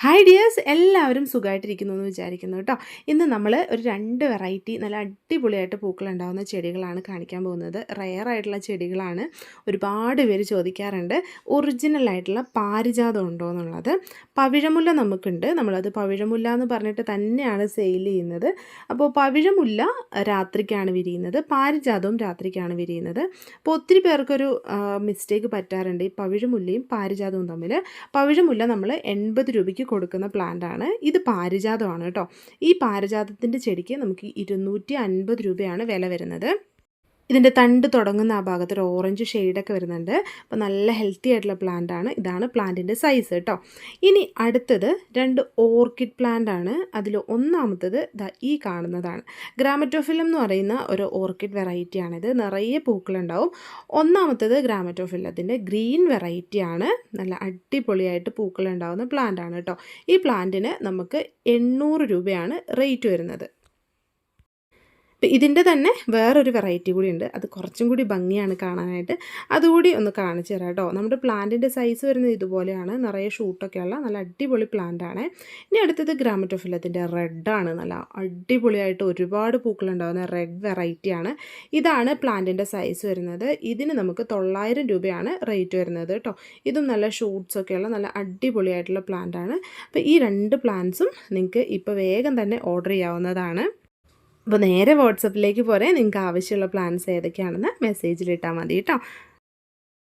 Hi dears എല്ലാവരും സുഖമായിട്ടിരിക്കുന്നു എന്ന് വിചാരിക്കുന്നു കേട്ടോ. ഇന്ന് നമ്മൾ ഒരു രണ്ട് വെറൈറ്റി നല്ല അടിപൊളിയായിട്ട് പൂക്കളുണ്ടാകുന്ന ചെടികളാണ് കാണിക്കാൻ പോകുന്നത്. റെയർ ആയിട്ടുള്ള ചെടികളാണ് ഒരുപാട് പേര് ചോദിക്കാറുണ്ട്. ഒറിജിനൽ ആയിട്ടുള്ള പാരിജാതം ഉണ്ടോ എന്നുള്ളത്. പവിഴമുല്ല നമുക്കുണ്ട്. നമ്മളത് പവിഴമുല്ല എന്ന് പറഞ്ഞിട്ട് തന്നെയാണ് സെയിൽ ചെയ്യുന്നത്. അപ്പോൾ പവിഴമുല്ല രാത്രിക്കാണ് വിരിയുന്നത്. പാരിജാതവും രാത്രിക്കാണ് വിരിയുന്നത്. അപ്പോൾ ഒത്തിരി പേർക്കൊരു മിസ്റ്റേക്ക് പറ്റാറുണ്ട് ഈ പവിഴമുല്ലയും പാരിജാതവും തമ്മിൽ പവിഴമുല്ല നമ്മൾ എൺപത് രൂപയ്ക്ക് കൊടുക്കുന്ന പ്ലാന്റ് ആണ്. ഇത് പാരിജാതമാണ് കേട്ടോ. ഈ പാരിജാതത്തിന്റെ ചെടിക്ക് നമുക്ക് ഇരുന്നൂറ്റി അൻപത് രൂപയാണ് വില വരുന്നത്. ഇതിന്റെ തണ്ട് തുടങ്ങുന്ന ആ ഭാഗത്ത് ഒരു ഓറഞ്ച് ഷെയ്ഡൊക്കെ വരുന്നുണ്ട്. അപ്പോൾ നല്ല ഹെൽത്തി ആയിട്ടുള്ള പ്ലാന്റ് ആണ്. ഇതാണ് പ്ലാന്റിന്റെ സൈസ് കേട്ടോ ഇനി അടുത്തത് രണ്ട് ഓർക്കിഡ് പ്ലാന്റ് ആണ്. അതിൽ ഒന്നാമത്തത് ഈ കാണുന്നതാണ്. ഗ്രാമറ്റോഫിലം എന്ന് പറയുന്ന ഒരു ഓർക്കിഡ് വെറൈറ്റിയാണിത് നിറയെ പൂക്കളുണ്ടാവും. ഒന്നാമത്തത് ഗ്രാമറ്റോഫില്ലത്തിന്റെ ഗ്രീൻ വെറൈറ്റിയാണ് നല്ല അടിപൊളിയായിട്ട് പൂക്കളുണ്ടാവുന്ന പ്ലാന്റ് ആണ് കേട്ടോ ഈ പ്ലാന്റിന് നമുക്ക് എണ്ണൂറ് രൂപയാണ് റേറ്റ് വരുന്നത്. ഇതിന്റെ തന്നെ വേറൊരു വെറൈറ്റി കൂടി ഉണ്ട്. അത് കുറച്ചും കൂടി ഭംഗിയാണ് കാണാനായിട്ട്. അതുകൂടി ഒന്ന് കാണിച്ചു തരാം കേട്ടോ. നമ്മുടെ പ്ലാന്റിന്റെ സൈസ് വരുന്നത് ഇതുപോലെയാണ്. നിറയെ ഷൂട്ടൊക്കെയുള്ള നല്ല അടിപൊളി പ്ലാന്റ് ആണ്. ഇനി അടുത്തത് ഗ്രാമറ്റോഫിലത്തിന്റെ റെഡാണ് നല്ല അടിപൊളിയായിട്ട് ഒരുപാട് പൂക്കളുണ്ടാകുന്ന റെഡ് വെറൈറ്റിയാണ് ഇതാണ് പ്ലാന്റിന്റെ സൈസ് വരുന്നത്. ഇതിന് നമുക്ക് തൊള്ളായിരം രൂപയാണ് റേറ്റ് വരുന്നത് കേട്ടോ. ഇതും നല്ല ഷൂട്ട്സൊക്കെയുള്ള നല്ല അടിപൊളിയായിട്ടുള്ള പ്ലാന്റ് ആണ്. അപ്പോൾ ഈ രണ്ട് പ്ലാന്റ്സും നിങ്ങൾക്ക് ഇപ്പോൾ വേഗം തന്നെ ഓർഡർ ചെയ്യാവുന്നതാണ്. അപ്പോൾ നേരെ വാട്സപ്പിലേക്ക് പോരെ. നിങ്ങൾക്ക് ആവശ്യമുള്ള പ്ലാൻസ് ഏതൊക്കെയാണെന്ന് മെസ്സേജിലിട്ടാൽ മതി കേട്ടോ